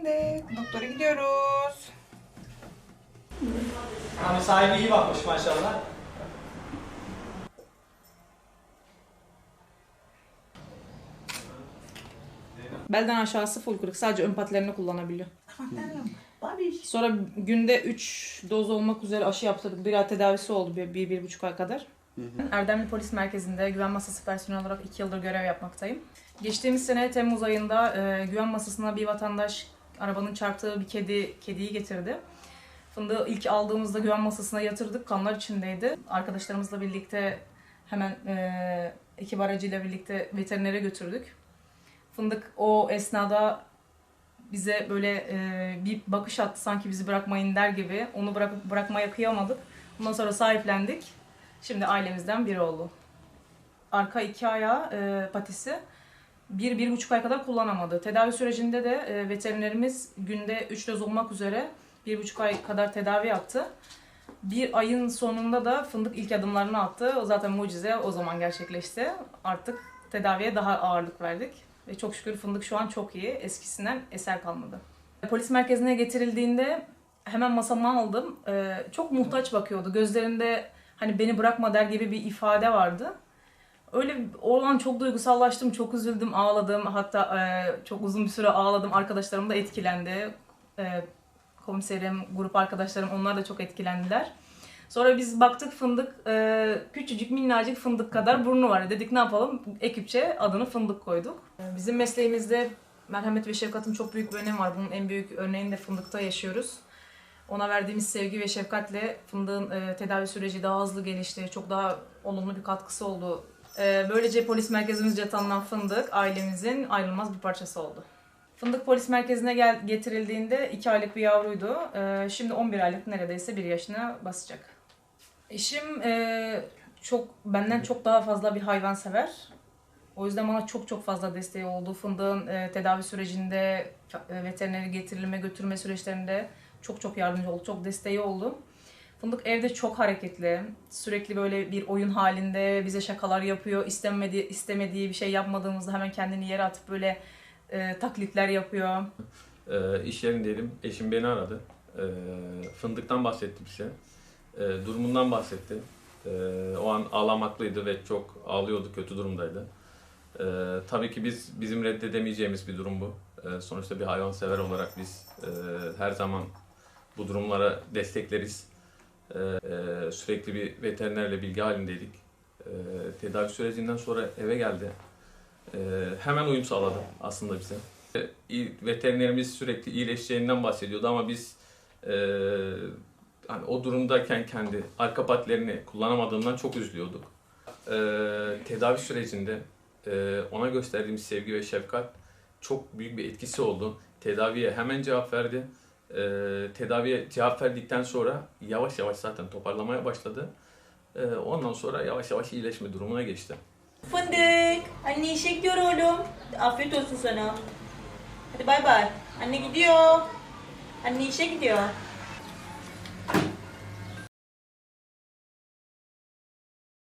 Fındık. Doktora gidiyoruz. Hani sahibi iyi bakmış maşallah. Belden aşağısı full kırık. Sadece ön patilerini kullanabiliyor. Sonra günde 3 doz olmak üzere aşı yaptırdık. Bir ay tedavisi oldu bir, bir, bir buçuk ay kadar. Erdemli Polis Merkezi'nde güven masası personeli olarak 2 yıldır görev yapmaktayım. Geçtiğimiz sene Temmuz ayında e, güven masasına bir vatandaş arabanın çarptığı bir kedi kediyi getirdi. Fındığı ilk aldığımızda güven masasına yatırdık. Kanlar içindeydi. Arkadaşlarımızla birlikte hemen e, ekip aracıyla birlikte veterinere götürdük. Fındık o esnada bize böyle e, bir bakış attı sanki bizi bırakmayın der gibi. Onu bırak, bırakmaya kıyamadık. Ondan sonra sahiplendik. Şimdi ailemizden biri oldu. Arka iki ayağı e, patisi bir, bir buçuk ay kadar kullanamadı. Tedavi sürecinde de e, veterinerimiz günde üç doz olmak üzere bir buçuk ay kadar tedavi yaptı. Bir ayın sonunda da fındık ilk adımlarını attı. O zaten mucize o zaman gerçekleşti. Artık tedaviye daha ağırlık verdik. Ve çok şükür fındık şu an çok iyi. Eskisinden eser kalmadı. Polis merkezine getirildiğinde hemen masama aldım. Ee, çok muhtaç bakıyordu. Gözlerinde hani beni bırakma der gibi bir ifade vardı. Öyle o an çok duygusallaştım, çok üzüldüm, ağladım. Hatta e, çok uzun bir süre ağladım. Arkadaşlarım da etkilendi. E, komiserim, grup arkadaşlarım onlar da çok etkilendiler. Sonra biz baktık fındık, e, küçücük minnacık fındık kadar burnu var. Dedik ne yapalım? Ekipçe adını fındık koyduk. E, Bizim mesleğimizde merhamet ve şefkatin çok büyük bir önemi var. Bunun en büyük örneğini de fındıkta yaşıyoruz. Ona verdiğimiz sevgi ve şefkatle fındığın e, tedavi süreci daha hızlı gelişti. Çok daha olumlu bir katkısı oldu. E, böylece polis merkezimizce tanınan fındık ailemizin ayrılmaz bir parçası oldu. Fındık polis merkezine gel getirildiğinde 2 aylık bir yavruydu. E, şimdi 11 aylık neredeyse 1 yaşına basacak. Eşim e, çok benden çok daha fazla bir hayvan sever. O yüzden bana çok çok fazla desteği oldu. Fındığın e, tedavi sürecinde, e, veterineri getirilme götürme süreçlerinde çok çok yardımcı oldu. Çok desteği oldu. Fındık evde çok hareketli. Sürekli böyle bir oyun halinde bize şakalar yapıyor. İstemediği, istemediği bir şey yapmadığımızda hemen kendini yere atıp böyle e, taklitler yapıyor. Ee, iş yerindeydim. Eşim beni aradı. Ee, fındıktan bahsetti bize. Ee, durumundan bahsetti. Ee, o an ağlamaklıydı ve çok ağlıyordu, kötü durumdaydı. Ee, tabii ki biz bizim reddedemeyeceğimiz bir durum bu. Ee, sonuçta bir hayvansever olarak biz e, her zaman bu durumlara destekleriz. Ee, e, sürekli bir veterinerle bilgi halindeydik. Ee, tedavi sürecinden sonra eve geldi. Ee, hemen uyum sağladı aslında bize. Veterinerimiz sürekli iyileşeceğinden bahsediyordu ama biz e, hani o durumdayken kendi arka patilerini kullanamadığından çok üzülüyorduk. Tedavi sürecinde e, ona gösterdiğimiz sevgi ve şefkat çok büyük bir etkisi oldu. Tedaviye hemen cevap verdi. E, tedaviye cevap verdikten sonra yavaş yavaş zaten toparlamaya başladı. E, ondan sonra yavaş yavaş iyileşme durumuna geçti. Fındık. Anne işe gidiyor oğlum. Afiyet olsun sana. Hadi bay bay. Anne gidiyor. Anne işe gidiyor.